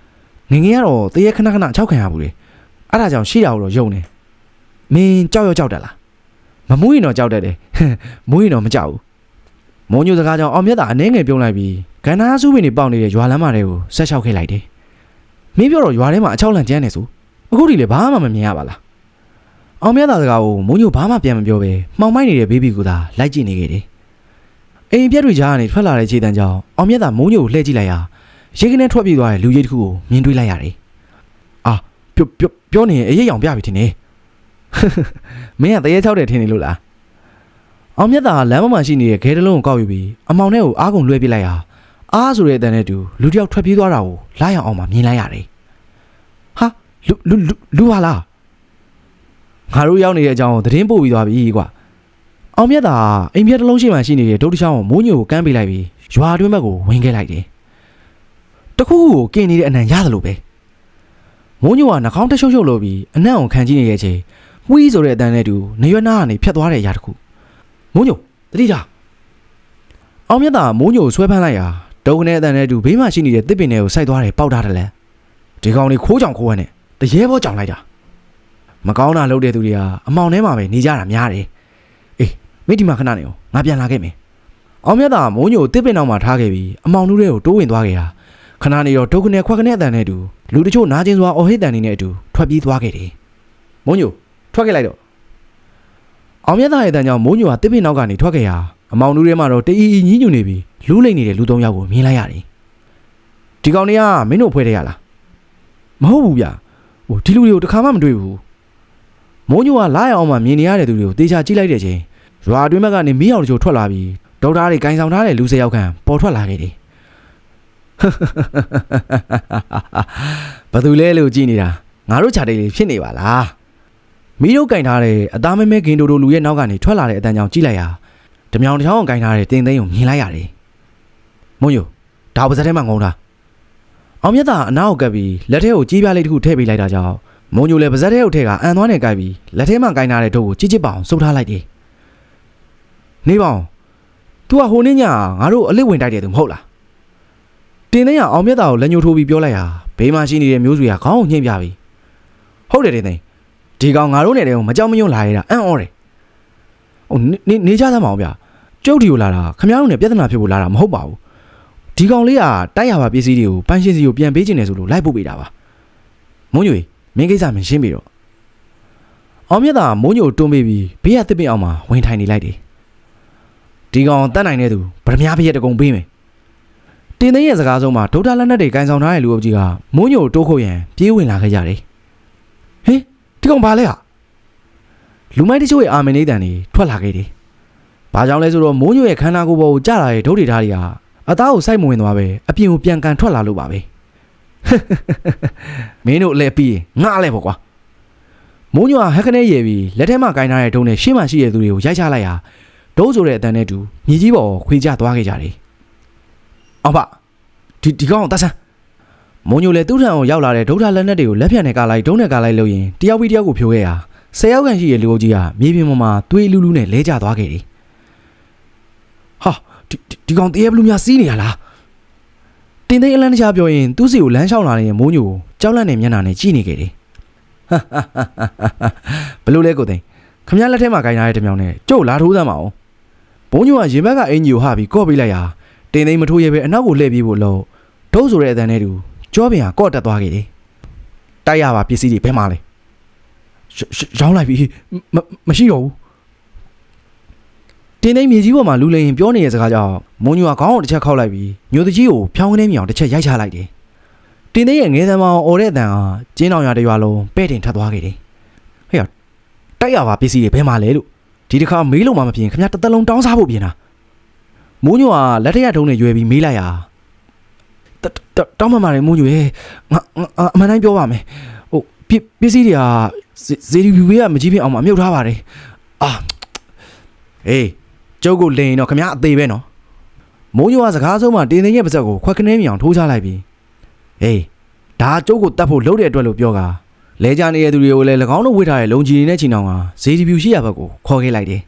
။ငငယ်ကတော့တရေခဏခဏ၆ခံရဘူးလေ။အဲ့ဒါကြောင့်ရှိတာကိုတော့ယုံတယ်။မင်းကြောက်ရောကြောက်တယ်လား။မမူးရင်တော့ကြောက်တတ်တယ်။မူးရင်တော့မကြောက်ဘူး။ မုံညိုစကားကြောင့်အောင်မြတ်သာအနှဲငယ်ပြုံးလိုက်ပြီးကန္နာစုပင်တွေပေါက်နေတဲ့ရွာလမ်းမတွေကိုဆက်လျှောက်ခဲ့လိုက်တယ်။မင်းပြောတော့ရွာထဲမှာအချောက်လန့်ကျန်းနေဆိုအခုထိလည်းဘာမှမမြင်ရပါလားအောင်မြတ်သားစကားကိုမိုးညိုဘာမှပြန်မပြောပဲမှောင်မိုက်နေတဲ့ဘေဘီကိုသာလိုက်ကြည့်နေခဲ့တယ်အိမ်ပြက်တွေကြားကနေထွက်လာတဲ့ခြေတန်းကြောင့်အောင်မြတ်သားမိုးညိုကိုလှည့်ကြည့်လိုက်ရာရေကနေထွက်ပြေးသွားတဲ့လူကြီးတစ်ခုကိုမြင်တွေ့လိုက်ရတယ်အာပြောပြောပြောနေရင်အရေးအောင်ပြပြီထင်နေမင်းကတရေချောက်တယ်ထင်နေလို့လား အောင်မြတ်သားကလမ်းမမှာရှိနေတဲ့ခဲတလုံးကိုကောက်ယူပြီးအမောင်ထဲကိုအားကုန်လွှဲပစ်လိုက်ရာအားဆိုတဲ့အတန်နဲ့တူလူတစ်ယောက်ထွက်ပြေးသွားတာကိုလာရအောင်မှမြင်လိုက်ရတယ်ဟာလူလူလူလူဟာလားငါတို့ရောက်နေတဲ့အကြောင်းကိုသတင်းပို့ပြီးသွားပြီကွာအောင်မြတ်သားကအိမ်ပြက်တစ်လုံးရှိမှရှိနေတဲ့ဒုတ်တစ်ချောင်းကိုမိုးညိုကိုကမ်းပေးလိုက်ပြီးရွာတွင်းဘက်ကိုဝင်ခဲ့လိုက်တယ်တခုခုကိုကင်နေတဲ့အနံ့ရတယ်လို့ပဲမိုးညိုကနှာခေါင်းတစ်ရှုပ်ရှုပ်လို့ပြီးအနံ့ကိုခံကြည့်နေတဲ့အချိန်ဝီးဆိုတဲ့အတန်နဲ့တူနေရွက်နာကနေဖြတ်သွားတဲ့အရာတစ်ခု မိုးညိုတတိတာအောင်မြတ်တာမိုးညိုကိုဆွဲဖမ်းလိုက်ရာဒုံကနေအတန်နဲ့တူဘေးမှာရှိနေတဲ့တစ်ပင်တွေကိုစိုက်သွားတယ်ပေါက်ထားတယ်လဲဒီကောင်လေးခိုးကြောင်ခိုးရနဲ့တရေဘောကြောင်လိုက်တာမကောင်းတာလုပ်တဲ့သူတွေကအမောင်ထဲမှာပဲနေကြတာများတယ်အေးမိဒီမှာခဏနေအောင်ငါပြန်လာခဲ့မယ်အောင်မြတ်တာမိုးညိုကိုတစ်ပင်နောက်မှာထားခဲ့ပြီးအမောင်နူးတွေကိုတိုးဝင်သွားခဲ့ရာခဏနေတော့ဒုံကနေခွက်ကနေအတန်နဲ့တူလူတချို့နားကျင်စွာအော်ဟစ်တန်နေနဲ့အတူထွက်ပြေးသွားခဲ့တယ်မိုးညိုထွက်ခဲ့လိုက်တော့ အောင်မြတ်သားရဲ့တန်ကြောင့်မိုးညိုဟာတစ်ပင်နောက်ကနေထွက်ခဲ့ရာအမောင်နူးထဲမှာတော့တအီအီညင်းညူနေပြီးလူးလိမ့်နေတဲ့လူသုံးယောက်ကိုမြင်လိုက်ရတယ်ဒီကောင်တွေကမင်းတို့ဖွဲတဲ့ရလားမဟုတ်ဘူးဗျဟိုဒီလူတွေကိုတစ်ခါမှမတွေ့ဘူးမိုးညိုကလာရအောင်မှမြင်နေရတဲ့သူတွေကိုတေချာကြည့်လိုက်တဲ့ချိန်ရွာအတွင်းဘက်ကနေမီးအောင်တချို့ထွက်လာပြီးဒေါက်တာတွေကင်ဆောင်ထားတဲ့လူ၁၀ယောက်ခန့်ပေါ်ထွက်လာခဲ့တယ်ဘာသူလဲလို့ကြည်နေတာငါတို့ခြာတိတ်လေးဖြစ်နေပါလား မီးတို့ကင်ထားတဲ့အသားမဲမဲဂင်တိုတိုလူရဲ့နောက်ကနေထွက်လာတဲ့အတန်းကြောင့်ကြည့်လိုက်ရာဓမြောင်တစ်ချောင်းကိုကင်ထားတဲ့တင်သိန်းကိုမြင်လိုက်ရတယ်။မုံယိုဒါပါစက်ထဲမှာငုံတာ။အောင်မြတ်သားအနားကိုကပ်ပြီးလက်ထဲကိုကြီးပြားလေးတစ်ခုထည့်ပေးလိုက်တာကြောင့်မုံယိုလည်းပါစက်ထဲကိုထည့်ကအန်သွားနဲ့ကပ်ပြီးလက်ထဲမှာကင်ထားတဲ့တို့ကိုကြည့်ကြည့်ပါအောင်စုပ်ထားလိုက်တယ်။နေပါအောင်။ तू ကဟိုနေ့ညငါတို့အလစ်ဝင်တိုက်တယ်သူမဟုတ်လား။တင်သိန်းကအောင်မြတ်သားကိုလက်ညှိုးထိုးပြီးပြောလိုက်ဟာဘေးမှာရှိနေတဲ့မျိုးစုကခေါင်းကိုညှိမ့်ပြပြီ။ဟုတ်တယ်တင်သိန်း ဒီကောင်ငါတို့နယ်တဲ့ကိုမကြောက်မရွံ့လာရတာအံ့ဩတယ်။ဟိုနေနေနေကြသမ်းမအောင်ဗျ။ကျုပ်ဒီကိုလာတာခမည်းတော်နဲ့ပြဿနာဖြစ်ဖို့လာတာမဟုတ်ပါဘူး။ဒီကောင်လေးကတိုက်ရပါပစ္စည်းတွေကိုပန်းရှင်းစီကိုပြန်ပေးခြင်းတယ်ဆိုလို့လိုက်ပို့ပေးတာပါ။မုံညွေမင်းကိစ္စမင်းရှင်းပြီတော့။အောင်မြတ်သာမုံညိုတွန်းပေးပြီးဘေးရတစ်ပင်အောင်မှာဝင်ထိုင်နေလိုက်တယ်။ဒီကောင်တတ်နိုင်တဲ့သူဗရမ ्या ဖရက်တကုံပေးမယ်။တင်းသိန်းရဲ့စကားဆုံးမှာဒုဒ္ဒလက်နက်တွေကန်ဆောင်ထားတဲ့လူအုပ်ကြီးကမုံညိုတိုးခုတ်ရန်ပြေးဝင်လာခဲ့ကြတယ်။ဟင် ဒီကောင်ဘာလဲဟာလူမိုက်တချို့ရဲ့အာမင်နေတန်တွေထွက်လာခဲ့တယ်။ဘာကြောင့်လဲဆိုတော့မိုးညိုရဲ့ခန္ဓာကိုယ်ပေါ်ကိုကြာလာတဲ့ဒုတ်တွေဓာတ်တွေဟာအသားကိုစိုက်မဝင်သွားပဲအပြင်ကိုပြန်ကန်ထွက်လာလို့ပါပဲ။မင်းတို့အလဲပြီးရင်ငါအလဲပေါ့ကွာ။မိုးညိုကဟက်ကနေရေပြီးလက်ထဲမှာကင်ထားတဲ့ဒုံနဲ့ရှေ့မှာရှိတဲ့သူတွေကိုရိုက်ချလိုက်ရာဒုံဆိုတဲ့အတန်နဲ့တူမြေကြီးပေါ်ခွေကျသွားခဲ့ကြတယ်။အောင်ပါဒီဒီကောင်ကိုတတ်ဆန်း မုံညိုလည်းသူ့ထံကိုရောက်လာတဲ့ဒုဒ္ဒလက်နက်တွေကိုလက်ဖြတ်နဲ့ကလိုက်ဒုံးနဲ့ကလိုက်လို့ရင်တယောက်ပြီးတယောက်ကိုဖြိုခဲ့ရာဆယ်ယောက်ခန့်ရှိတဲ့လူအုပ်ကြီးကမြေပြင်ပေါ်မှာသွေးလူးလူးနဲ့လဲကျသွားခဲ့တယ်။ဟာဒီဒီဒီကောင်တရေဘလူးများစီးနေရလား။တင်းသိန်းအလန်းတခြားပြောရင်သူ့စီကိုလမ်းလျှောက်လာနေတဲ့မိုးညိုကိုကြောက်လန့်နေမျက်နှာနဲ့ကြည့်နေခဲ့တယ်။ဘလို့လဲကိုသိန်းခမရလက်ထဲမှာဂိုင်းထားတဲ့တမြောင်နဲ့ကျုပ်လာထိုးသမ်းပါအောင်။ဘုံညိုကရင်ဘက်ကအင်ကြီးကိုဟာပြီးကော့ပေးလိုက်ရာတင်းသိန်းမထိုးရဲပဲအနောက်ကိုလှည့်ပြေးဖို့လို့ဒုတ်ဆိုတဲ့အတန်နဲ့တူ ကြောပြန်ကကော့တက်သွားခဲ့တယ်။တိုက်ရပါပစ္စည်းတွေဘယ်မှာလဲ။ရောင်းလိုက်ပြီမမရှိတော့ဘူး။တင်းသိန်းမြေကြီးပေါ်မှာလူလိန်ပြောနေတဲ့စကားကြောင့်မုံညိုကခေါင်းကိုတစ်ချက်ခောက်လိုက်ပြီးညိုတကြီးကိုဖြောင်းကနေမြောင်တစ်ချက်ရိုက်ချလိုက်တယ်။တင်းသိန်းရဲ့ငဲသံမောင်အော်တဲ့အတန်ဟာကျင်းတော်ရွာတစ်ရွာလုံးပဲ့တင်ထပ်သွားခဲ့တယ်။ဟဲ့တိုက်ရပါပစ္စည်းတွေဘယ်မှာလဲလို့ဒီတစ်ခါမေးလို့မှမပြင်ခင်ဗျာတစ်သက်လုံးတောင်းစားဖို့ပြင်တာ။မိုးညိုကလက်ထက်ရထုံးနဲ့ရွယ်ပြီးမေးလိုက်ရာ တောင်းမှမာတယ်မိုးညိုရဲ့ငါအမှန်တိုင်းပြောပါမယ်။ဟိုပစ္စည်းတွေကဇေဒီဗျူဘေးကမကြီးဖြစ်အောင်မမြုပ်ထားပါတယ်။အာအေးကျုပ်ကိုလိန်တော့ခမအသေးပဲနော်မိုးညိုကစကားဆုံးမှတင်းတင်းရဲ့ပါဇက်ကိုခွက်ခနဲမြောင်ထိုးချလိုက်ပြီးဟေးဒါကျုပ်ကိုတတ်ဖို့လုပ်တဲ့အတွက်လို့ပြောကလဲကြနေတဲ့သူတွေကိုလည်း၎င်းတို့ဝစ်ထားတဲ့လုံကြီးနေတဲ့ချိန်တောင်ကဇေဒီဗျူရှိရဘက်ကိုခေါ်ခဲ့လိုက်တယ်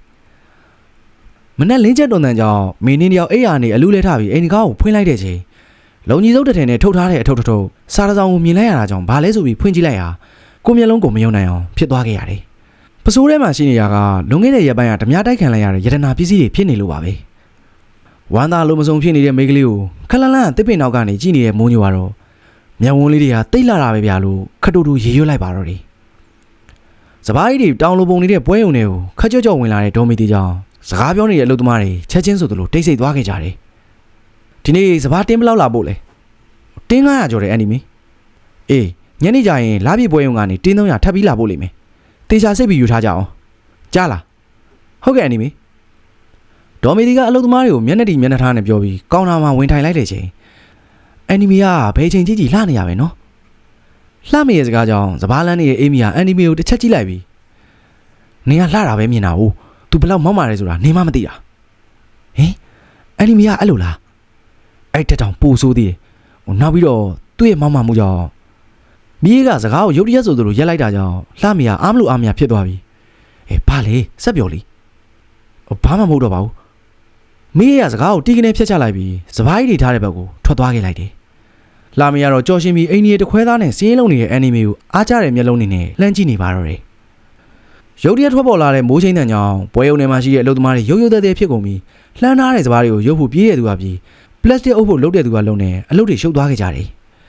မနဲ့လင်းချက်တွန်တန်ကြောင့်မင်းင်းတယောက်အိယာနေအလူလဲထားပြီးအိမ်ကားကိုဖွင့်လိုက်တဲ့ချိန် လုံကြီးစုပ်တစ်ထည်နဲ့ထုတ်ထားတဲ့အထုပ်ထုပ်စာရဆောင်ကိုမြင်လိုက်ရတာကြောင့်ဘာလဲဆိုပြီးဖွင့်ကြည့်လိုက်ရာကိုမျက်လုံးကိုမယုံနိုင်အောင်ဖြစ်သွားခဲ့ရတယ်။ပစိုးထဲမှာရှိနေရကလွန်ခဲ့တဲ့ရက်ပိုင်းကဓမြတိုက်ခံလိုက်ရတဲ့ယတနာပစ္စည်းတွေဖြစ်နေလို့ပါပဲ။ဝမ်းသာလို့မဆုံးဖြစ်နေတဲ့မိန်းကလေးကိုခလန်လန်တစ်ပင်နောက်ကနေကြည့်နေတဲ့မိုးညိုကတော့မျက်ဝန်းလေးတွေကတိတ်လာတာပဲဗျာလို့ခတ်တူတူရေရွတ်လိုက်ပါတော့တယ်။စပားကြီးတွေတောင်လိုပုံနေတဲ့ပွဲုံတွေကိုခက်ကြော့ကြော့ဝင်လာတဲ့ဒေါ်မီတီကြောင့်စကားပြောနေတဲ့အလုပ်သမားတွေချက်ချင်းဆိုသလိုတိတ်ဆိတ်သွားခဲ့ကြတယ် ဒီနေ့စပားတင်းဘယ်လောက်လာဖို့လဲတင်း900ကျော်တယ်အန်နီမီအေးညနေကျရင်လာပြည့်ပွဲုံကနေတင်း300ထပ်ပြီးလာဖို့လိမ့်မယ်တေချာစိတ်ပြီးယူထားကြအောင်ကြားလားဟုတ်ကဲ့အန်နီမီဒေါ်မီတီကအလုပ်သမားတွေကိုမျက်နှာတီမျက်နှာထားနဲ့ပြောပြီးကောင်းတာမှဝင်ထိုင်လိုက်တဲ့ချိန်အန်နီမီကဘယ်ချိန်ကြီးကြီးလှနေရပဲနော်လှမရဲ့စကားကြောင့်စပားလန်းနေတဲ့အေးမီကအန်နီမီကိုတစ်ချက်ကြည့်လိုက်ပြီးနင်ကလှတာပဲမြင်တာဟုတ် तू ဘယ်လောက်မောက်မာလဲဆိုတာနင်မမသိတာဟင်အန်နီမီကအဲ့လိုလား အဲ့တက်တောင်ပူဆိုးသေးတယ်ဟိုနောက်ပြီးတော့သူ့ရဲ့မောက်မာမှုကြောင့်မိကစကားကိုရုတ်တရက်ဆိုသလိုရက်လိုက်တာကြောင့်လှမရအားမလို့အားမရဖြစ်သွားပြီအေးဘာလဲဆက်ပြောလीဟိုဘာမှမဟုတ်တော့ပါဘူးမိရဲ့စကားကိုတီးကနေဖြတ်ချလိုက်ပြီးစပားကြီးတွေထားတဲ့ဘက်ကိုထွက်သွားခဲ့လိုက်တယ်လာမရတော့ကြော်ရှင်ပြီးအိန္ဒိယတခွဲသားနဲ့စီးရင်လုံးနေတဲ့အန်နီမေကိုအားကြတဲ့မျက်လုံးတွေနဲ့လှမ်းကြည့်နေပါတော့တယ်။ရုပ်တရက်ထွက်ပေါ်လာတဲ့မိုးချင်းတန်ကြောင့်ပွဲရုံထဲမှာရှိတဲ့အလုပ်သမားတွေရုပ်ရုပ်သေးသေးဖြစ်ကုန်ပြီးလှမ်းထားတဲ့စပားတွေကိုရုပ်ဖို့ပြေးတဲ့သူကပြေး ပလတ်စတစ်အုပ်ဖို့လုပ်တဲ့သူကလုံးနဲ့အလုပ်တွေရှုပ်သွားခဲ့ကြတယ်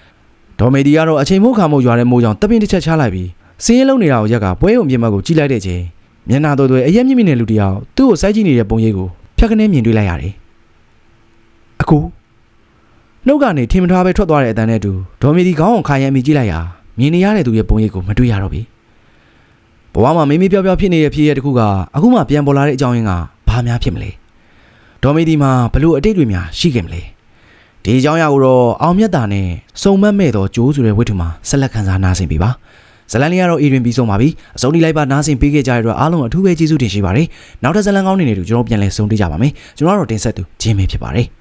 ။ဒေါ်မေဒီကတော့အချိန်မိုးခါမိုးရွာတဲ့မိုးကြောင့်တပင်းတစ်ချက်ချလိုက်ပြီးစီးရင်လုံးနေတာကိုရက်ကပွဲရုံပြင်ဘက်ကိုကြည့်လိုက်တဲ့ချိန်မျက်နှာတော်တော်အရက်မြင့်မြင့်တဲ့လူတစ်ယောက်သူ့ကိုစိုက်ကြည့်နေတဲ့ပုံရိပ်ကိုဖြတ်ကနေမြင်တွေ့လိုက်ရတယ်။အခုနှုတ်ကနေထင်မထားပဲထွက်သွားတဲ့အတန်းနဲ့အတူဒေါ်မီဒီခေါင်းအောင်ခါရမ်းမိကြည့်လိုက်ရာမြင်နေရတဲ့သူရဲ့ပုံရိပ်ကိုမတွေ့ရတော့ဘူးဘဝမှာမိမိပြောင်ပြောင်ဖြစ်နေတဲ့ဖြစ်ရတဲ့တစ်ခုကအခုမှပြန်ပေါ်လာတဲ့အကြောင်းရင်းကဘာများဖြစ်မလဲ ဒေါ်မီဒီမှာဘလို့အတိတ်တွေများရှိခဲ့မလဲဒီအကြောင်းအရာကိုတော့အောင်မြတ်တာနဲ့စုံမက်မဲ့သောကြိုးဆိုတဲ့ဝိထုမှာဆက်လက်ခန်းစားနားဆင်ပေးပါဇလန်လေးကတော့အေရင်ပြီးဆုံးပါပြီအစုံဒီလိုက်ပါနားဆင်ပေးခဲ့ကြတဲ့အတွက်အားလုံးအထူးပဲကျေးဇူးတင်ရှိပါတယ်နောက်ထပ်ဇလန်ကောင်းနေနေတူကျွန်တော်ပြန်လဲဆုံတွေ့ကြပါမယ်ကျွန်တော်ကတော့တင်ဆက်သူဂျင်းမေဖြစ်ပါတယ်